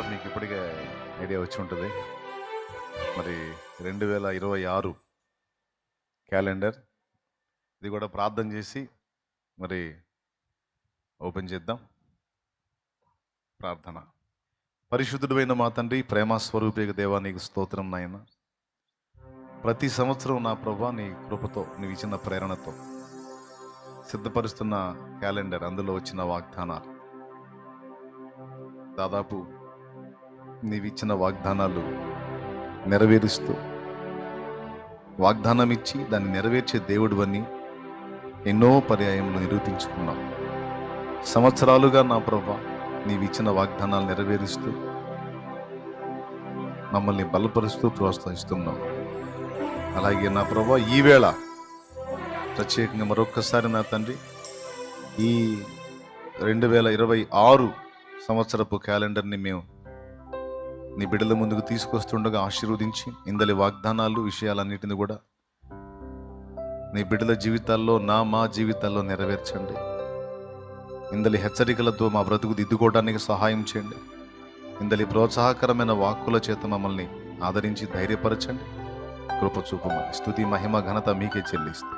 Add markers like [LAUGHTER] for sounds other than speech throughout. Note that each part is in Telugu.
మిత్రులారా మీకు ఇప్పటికే ఐడియా వచ్చి ఉంటుంది. మరి రెండు వేల ఇరవై ఆరు క్యాలెండర్ ఇది కూడా ప్రార్థన చేసి మరి ఓపెన్ చేద్దాం. ప్రార్థన. పరిశుద్ధుడైన మా తండ్రి ప్రేమస్వరూపిక దేవానికి దేవా నీకు స్తోత్రం నాయన. ప్రతి సంవత్సరం నా ప్రభా నీ కృపతో నీవు ఇచ్చిన ప్రేరణతో సిద్ధపరుస్తున్న క్యాలెండర్ అందులో వచ్చిన వాగ్దానాలు. దాదాపు నీవిచ్చిన వాగ్దానాలు నెరవేరుస్తూ వాగ్దానం ఇచ్చి దాన్ని నెరవేర్చే దేవుడు అని ఎన్నో పర్యాయములు నిరూపించుకున్నాం. సంవత్సరాలుగా నా ప్రభా నీవిచ్చిన వాగ్దానాలు నెరవేరుస్తూ మమ్మల్ని బలపరుస్తూ ప్రోత్సహిస్తున్నాం. అలాగే నా ప్రభా ఈవేళ ప్రత్యేకంగా మరొక్కసారి నా తండ్రి ఈ రెండు వేల ఇరవై ఆరు సంవత్సరపు క్యాలెండర్ని మేము నీ బిడ్డల ముందుకు తీసుకొస్తుండగా ఆశీర్వదించి ఇందలి వాగ్దానాలు విషయాలన్నిటిని కూడా నీ బిడ్డల జీవితాల్లో నా మా జీవితాల్లో నెరవేర్చండి. ఇందలి హెచ్చరికలతో మా బ్రతుకు దిద్దుకోవడానికి సహాయం చేయండి. ఇందలి ప్రోత్సాహకరమైన వాక్కుల చేత మమ్మల్ని ఆదరించి ధైర్యపరచండి. కృపచూపమని స్థుతి మహిమ ఘనత మీకే చెల్లిస్తూ.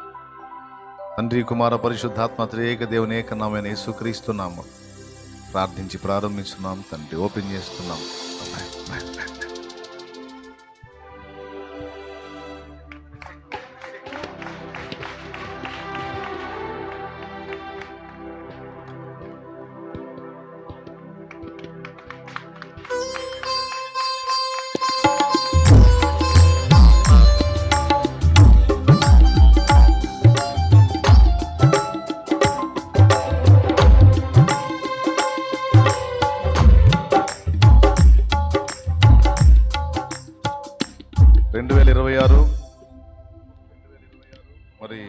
తండ్రి కుమార పరిశుద్ధాత్మ త్రియేక దేవుని ఏకనామైన యేసుక్రీస్తున్నాము ప్రార్థించి ప్రారంభిస్తున్నాం. తండ్రి ఓపెన్ చేస్తున్నాం. Bye. [LAUGHS] రెండు వేల ఇరవై ఆరు. మరి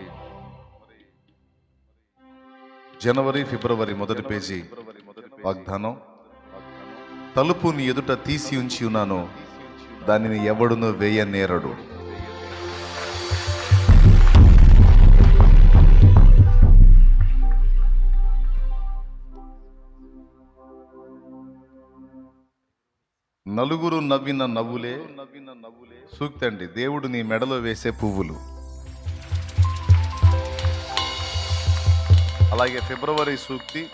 జనవరి ఫిబ్రవరి మొదటి పేజీ వాగ్దానం. తలుపు నీ ఎదుట తీసి ఉంచి ఉన్నాను. దానిని ఎవడునో వేయనేరడు. నలుగురు నవ్విన నవ్వులే. నవ్విన నవ్వులే సూక్తండి దేవుడు నీ మెడలో వేసే పువ్వులు. అలాగే ఫిబ్రవరి సూక్తి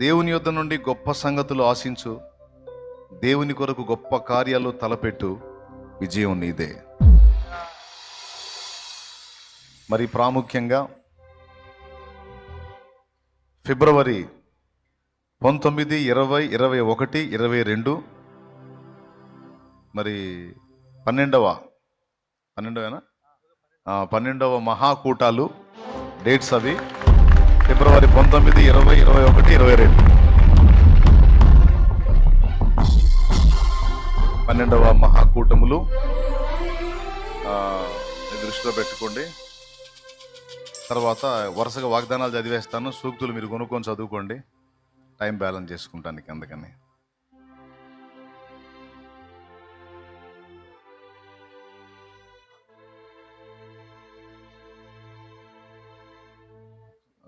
దేవుని యొద్ద నుండి గొప్ప సంగతులు ఆశించు. దేవుని కొరకు గొప్ప కార్యాలు తలపెట్టు. విజయం నీదే. మరి ప్రాముఖ్యంగా ఫిబ్రవరి పంతొమ్మిది ఇరవై ఇరవై ఒకటి ఇరవై రెండు. మరి పన్నెండవ పన్నెండవేనా? పన్నెండవ మహాకూటాలు డేట్స్ అవి. ఫిబ్రవరి పంతొమ్మిది ఇరవై ఇరవై ఒకటి ఇరవై రెండు. పన్నెండవ మహాకూటములు. దృష్టిలో పెట్టుకోండి. తర్వాత వరుసగా వాగ్దానాలు చదివేస్తాను. సూక్తులు మీరు కొనుక్కొని చదువుకోండి. టైం బ్యాలెన్స్ చేసుకుంటానికి అందుకని.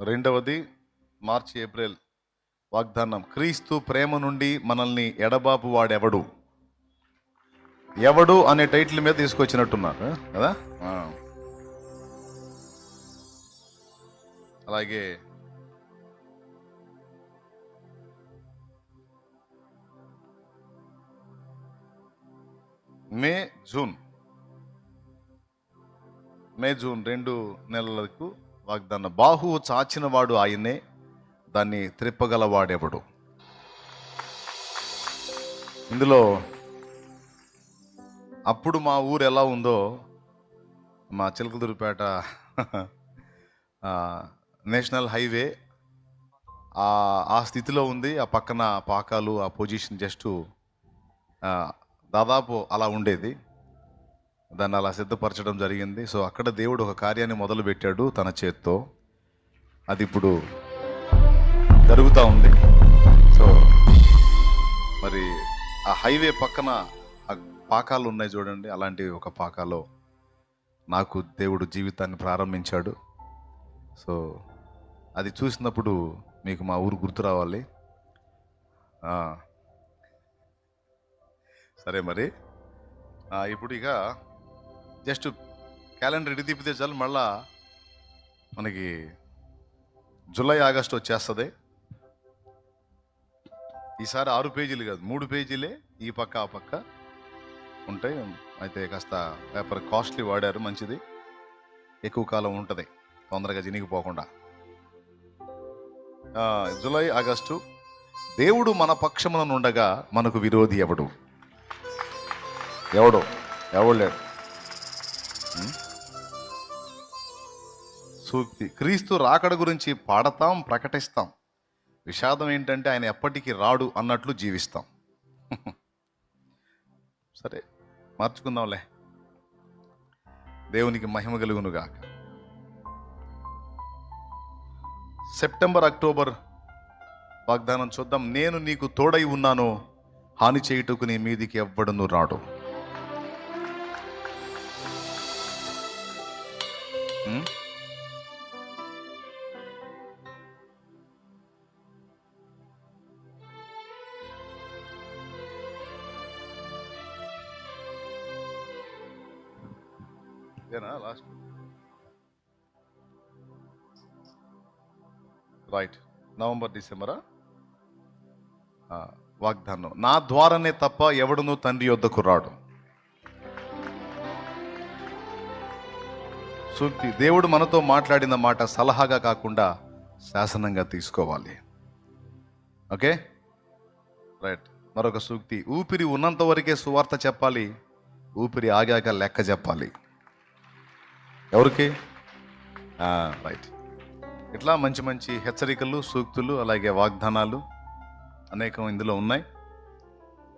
రెండవది మార్చి ఏప్రిల్ వాగ్దానం. క్రీస్తు ప్రేమ నుండి మనల్ని ఎడబాపు వాడెవడు? ఎవడు అనే టైటిల్ మీద తీసుకొచ్చినట్టున్నారు కదా? అలాగే మే జూన్. మే జూన్ రెండు నెలలకు వాగ్దాన బాహువు చాచినవాడు ఆయనే దాన్ని త్రిప్పగలవాడెవడు? ఇందులో అప్పుడు మా ఊరు ఎలా ఉందో మా చిలకలూరుపేట నేషనల్ హైవే ఆ స్థితిలో ఉంది ఆ పక్కన పాకాలు ఆ పొజిషన్ జస్ట్ దాదాపు అలా ఉండేది. దాన్ని అలా సిద్ధపరచడం జరిగింది. సో అక్కడ దేవుడు ఒక కార్యాన్ని మొదలుపెట్టాడు తన చేత్తో. అది ఇప్పుడు జరుగుతూ ఉంది. సో మరి ఆ హైవే పక్కన పాకాలు ఉన్నాయి చూడండి. అలాంటి ఒక పాకాలో నాకు దేవుడు జీవితాన్ని ప్రారంభించాడు. సో అది చూసినప్పుడు మీకు మా ఊరు గుర్తు రావాలి. సరే మరి. ఇప్పుడు ఇక జస్ట్ క్యాలెండర్ ఇడి తిప్పితే చాలు మళ్ళా మనకి జూలై ఆగస్టు వచ్చేస్తుంది. ఈసారి ఆరు పేజీలు కాదు మూడు పేజీలే ఈ పక్క ఆ పక్క ఉంటాయి. అయితే కాస్త పేపర్ కాస్ట్లీ వాడారు మంచిది. ఎక్కువ కాలం ఉంటుంది తొందరగా చినిగిపోకుండా. జూలై ఆగస్టు దేవుడు మన పక్షమున ఉండగా మనకు విరోధి ఎవడు? ఎవడు? ఎవడు లేడు? సూక్తి. క్రీస్తు రాకడ గురించి పాడతాం ప్రకటిస్తాం. విషాదం ఏంటంటే ఆయన ఎప్పటికీ రాడు అన్నట్లు జీవిస్తాం. [LAUGHS] సరే మార్చుకుందాంలే. దేవునికి మహిమ కలుగునుగాక. సెప్టెంబర్ అక్టోబర్ వాగ్దానం చూద్దాం. నేను నీకు తోడై ఉన్నాను. హాని చేయుటకు నీ మీదికి ఎవ్వడును రాడు. Hmm? ఇదేనా లాస్ట్ రైట్ నవంబర్ డిసెంబరా వాగ్దానం. నా ద్వారానే తప్ప ఎవడును తండ్రి యొద్దకు రాడు. సూక్తి దేవుడు మనతో మాట్లాడిన మాట సలహాగా కాకుండా శాసనంగా తీసుకోవాలి. ఓకే? రైట్. మరొక సూక్తి. ఊపిరి ఉన్నంత వరకే సువార్త చెప్పాలి. ఊపిరి ఆగాక లెక్క చెప్పాలి. ఎవరికి? రైట్. ఇట్లా మంచి మంచి హెచ్చరికలు సూక్తులు అలాగే వాగ్దానాలు అనేకం ఇందులో ఉన్నాయి.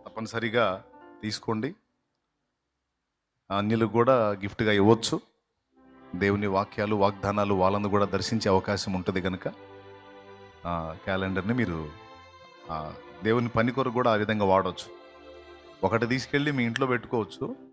తప్పనిసరిగా తీసుకోండి. అన్యులకు కూడా గిఫ్ట్గా ఇవ్వచ్చు. దేవుని వాక్యాలు వాగ్దానాలు వాళ్ళను కూడా దర్శించే అవకాశం ఉంటుంది కనుక క్యాలెండర్ని మీరు దేవుని పని కొరకు కూడా ఆ విధంగా వాడవచ్చు ఒకటి తీసుకెళ్ళి మీ ఇంట్లో పెట్టుకోవచ్చు.